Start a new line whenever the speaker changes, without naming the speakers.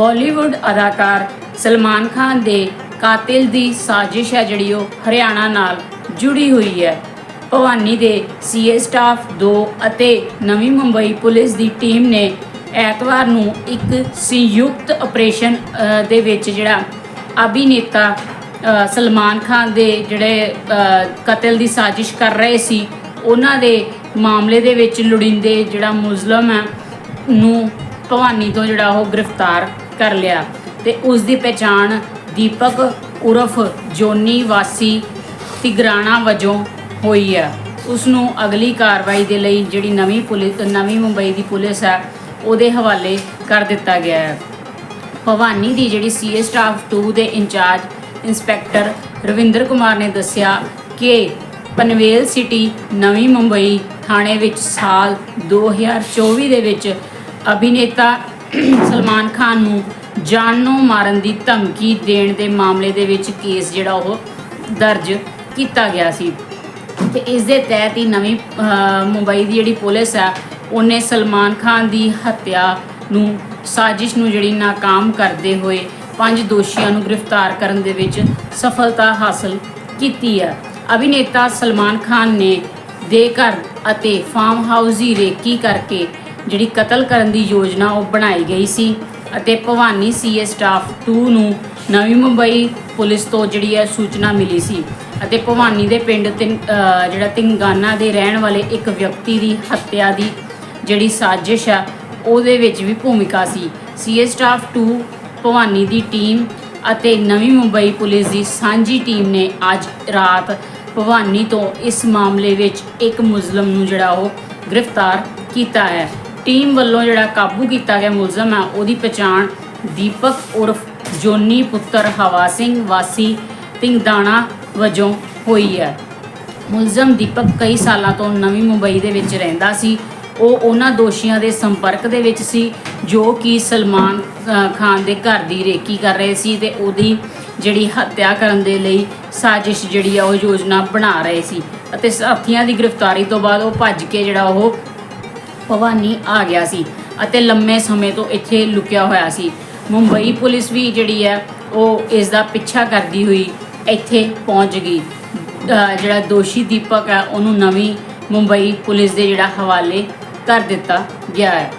ਬਾਲੀਵੁੱਡ ਅਦਾਕਾਰ ਸਲਮਾਨ ਖਾਨ ਦੇ ਕਾਤਿਲ ਦੀ ਸਾਜ਼ਿਸ਼ ਹੈ ਜਿਹੜੀ ਉਹ ਹਰਿਆਣਾ ਨਾਲ ਜੁੜੀ ਹੋਈ ਹੈ। ਭਵਾਨੀ ਦੇ ਸੀਏ ਸਟਾਫ 2 ਅਤੇ ਨਵੀਂ ਮੁੰਬਈ ਪੁਲਿਸ ਦੀ ਟੀਮ ਨੇ ਐਤਵਾਰ ਨੂੰ ਇੱਕ ਸੰਯੁਕਤ ਆਪਰੇਸ਼ਨ ਦੇ ਵਿੱਚ ਜਿਹੜਾ ਅਭਿਨੇਤਾ ਸਲਮਾਨ ਖਾਨ ਦੇ ਜਿਹੜੇ ਕਤਲ ਦੀ ਸਾਜ਼ਿਸ਼ ਕਰ ਰਹੇ ਸੀ, ਉਹਨਾਂ ਦੇ ਮਾਮਲੇ ਦੇ ਵਿੱਚ ਲੁੜਿੰਦੇ ਜਿਹੜਾ ਮੁਜ਼ਲਮ ਹੈ, ਨੂੰ ਭਵਾਨੀ ਤੋਂ ਜਿਹੜਾ ਉਹ ਗ੍ਰਿਫਤਾਰ ਕਰ ਲਿਆ। ਤੇ ਉਸ ਦੀ ਪਛਾਣ ਦੀਪਕ ਉਰਫ ਜੋਨੀ ਵਾਸੀ ਤਿਗਰਾਣਾ ਵਜੋਂ ਹੋਈ ਹੈ। ਉਸ ਨੂੰ ਅਗਲੀ ਕਾਰਵਾਈ ਦੇ ਲਈ ਜਿਹੜੀ ਨਵੀਂ ਪੁਲਿਸ, ਨਵੀਂ ਮੁੰਬਈ ਦੀ ਪੁਲਿਸ ਹੈ, ਉਹਦੇ ਹਵਾਲੇ ਕਰ ਦਿੱਤਾ ਗਿਆ ਹੈ। ਭਵਾਨੀ ਦੀ ਜਿਹੜੀ ਸੀਏ ਸਟਾਫ 2 ਦੇ ਇੰਚਾਰਜ ਇੰਸਪੈਕਟਰ ਰਵਿੰਦਰ ਕੁਮਾਰ ਨੇ ਦੱਸਿਆ ਕਿ ਪਨਵੇਲ ਸਿਟੀ ਨਵੀਂ ਮੁੰਬਈ ਥਾਣੇ ਵਿੱਚ ਸਾਲ 2024 ਦੇ ਵਿੱਚ ਅਭਿਨੇਤਾ ਸਲਮਾਨ ਖਾਨ ਨੂੰ ਜਾਨੋਂ ਮਾਰਨ ਦੀ ਧਮਕੀ ਦੇਣ ਦੇ ਮਾਮਲੇ ਦੇ ਵਿੱਚ ਕੇਸ ਜਿਹੜਾ ਉਹ ਦਰਜ ਕੀਤਾ ਗਿਆ ਸੀ। ਤੇ ਇਸ ਦੇ ਤਹਿਤ ਹੀ ਨਵੀਂ ਮੁੰਬਈ ਦੀ ਜਿਹੜੀ ਪੁਲਿਸ ਹੈ ਉਹਨੇ ਸਲਮਾਨ ਖਾਨ ਦੀ ਹੱਤਿਆ ਨੂੰ, ਸਾਜ਼ਿਸ਼ ਨੂੰ ਜਿਹੜੀ ਨਾਕਾਮ ਕਰਦੇ ਹੋਏ ਪੰਜ ਦੋਸ਼ੀਆਂ ਨੂੰ ਗ੍ਰਿਫਤਾਰ ਕਰਨ ਦੇ ਵਿੱਚ ਸਫਲਤਾ ਹਾਸਲ ਕੀਤੀ ਹੈ ਅਭਿਨੇਤਾ ਸਲਮਾਨ ਖਾਨ ਨੇ ਦੇ ਘਰ ਅਤੇ ਫਾਰਮ ਹਾਊਸ ਦੀ ਰੇਕੀ ਕਰਕੇ ਜਿਹੜੀ ਕਤਲ ਕਰਨ ਦੀ ਯੋਜਨਾ ਉਹ ਬਣਾਈ ਗਈ ਸੀ ਅਤੇ ਭਵਾਨੀ ਸੀਏ ਸਟਾਫ 2 ਨੂੰ ਨਵੀਂ ਮੁੰਬਈ ਪੁਲਿਸ ਤੋਂ ਜਿਹੜੀ ਹੈ ਸੂਚਨਾ ਮਿਲੀ ਸੀ ਅਤੇ ਭਵਾਨੀ ਦੇ ਪਿੰਡ ਤਿੰਨ ਜਿਹੜਾ ਤਿੰਗਾਨਾ ਦੇ ਰਹਿਣ ਵਾਲੇ ਇੱਕ ਵਿਅਕਤੀ ਦੀ ਹੱਤਿਆ ਦੀ ਜਿਹੜੀ ਸਾਜ਼ਿਸ਼ ਆ, ਉਹਦੇ ਵਿੱਚ ਵੀ ਭੂਮਿਕਾ ਸੀ। ਸੀਏ ਸਟਾਫ 2 ਭਵਾਨੀ ਦੀ ਟੀਮ ਅਤੇ ਨਵੀਂ ਮੁੰਬਈ ਪੁਲਿਸ ਦੀ ਸਾਂਝੀ ਟੀਮ ਨੇ ਅੱਜ ਰਾਤ ਭਵਾਨੀ ਤੋਂ ਇਸ ਮਾਮਲੇ ਵਿੱਚ ਇੱਕ ਮੁਜ਼ਲਮ ਨੂੰ ਜਿਹੜਾ ਉਹ ਗ੍ਰਿਫਤਾਰ ਕੀਤਾ ਹੈ। ਟੀਮ ਵੱਲੋਂ ਜਿਹੜਾ ਕਾਬੂ ਕੀਤਾ ਗਿਆ ਮੁਲਜ਼ਮ ਹੈ, ਉਹਦੀ ਪਛਾਣ ਦੀਪਕ ਉਰਫ ਜੋਨੀ ਪੁੱਤਰ ਹਵਾ ਸਿੰਘ ਵਾਸੀ ਤਿੰਗਦਾਣਾ ਵਜੋਂ ਹੋਈ ਹੈ। ਮੁਲਜ਼ਮ ਦੀਪਕ ਕਈ ਸਾਲਾਂ ਤੋਂ ਨਵੀਂ ਮੁੰਬਈ ਦੇ ਵਿੱਚ ਰਹਿੰਦਾ ਸੀ। ਉਹ ਉਹਨਾਂ ਦੋਸ਼ੀਆਂ ਦੇ ਸੰਪਰਕ ਦੇ ਵਿੱਚ ਸੀ, ਜੋ ਕਿ ਸਲਮਾਨ ਖਾਨ ਦੇ ਘਰ ਦੀ ਰੇਕੀ ਕਰ ਰਹੇ ਸੀ ਤੇ ਉਹਦੀ ਜਿਹੜੀ ਹੱਤਿਆ ਕਰਨ ਦੇ ਲਈ ਸਾਜ਼ਿਸ਼ ਜਿਹੜੀ ਆ ਉਹ ਯੋਜਨਾ ਬਣਾ ਰਹੇ ਸੀ। ਅਤੇ ਸਾਥੀਆਂ ਦੀ ਗ੍ਰਿਫਤਾਰੀ ਤੋਂ ਬਾਅਦ ਉਹ ਭੱਜ ਕੇ ਜਿਹੜਾ ਉਹ ਭਵਾਨੀ ਆ ਗਿਆ ਸੀ ਅਤੇ ਲੰਮੇ ਸਮੇਂ ਤੋਂ ਇੱਥੇ ਲੁਕਿਆ ਹੋਇਆ ਸੀ। ਮੁੰਬਈ ਪੁਲਿਸ ਵੀ ਜਿਹੜੀ ਹੈ, ਉਹ ਇਸ ਦਾ ਪਿੱਛਾ ਕਰਦੀ ਹੋਈ ਇੱਥੇ ਪਹੁੰਚ ਗਈ। ਜਿਹੜਾ ਦੋਸ਼ੀ ਦੀਪਕ ਹੈ, ਉਹਨੂੰ ਨਵੀਂ ਮੁੰਬਈ ਪੁਲਿਸ ਦੇ ਜਿਹੜਾ ਹਵਾਲੇ ਕਰ ਦਿੱਤਾ ਗਿਆ ਹੈ।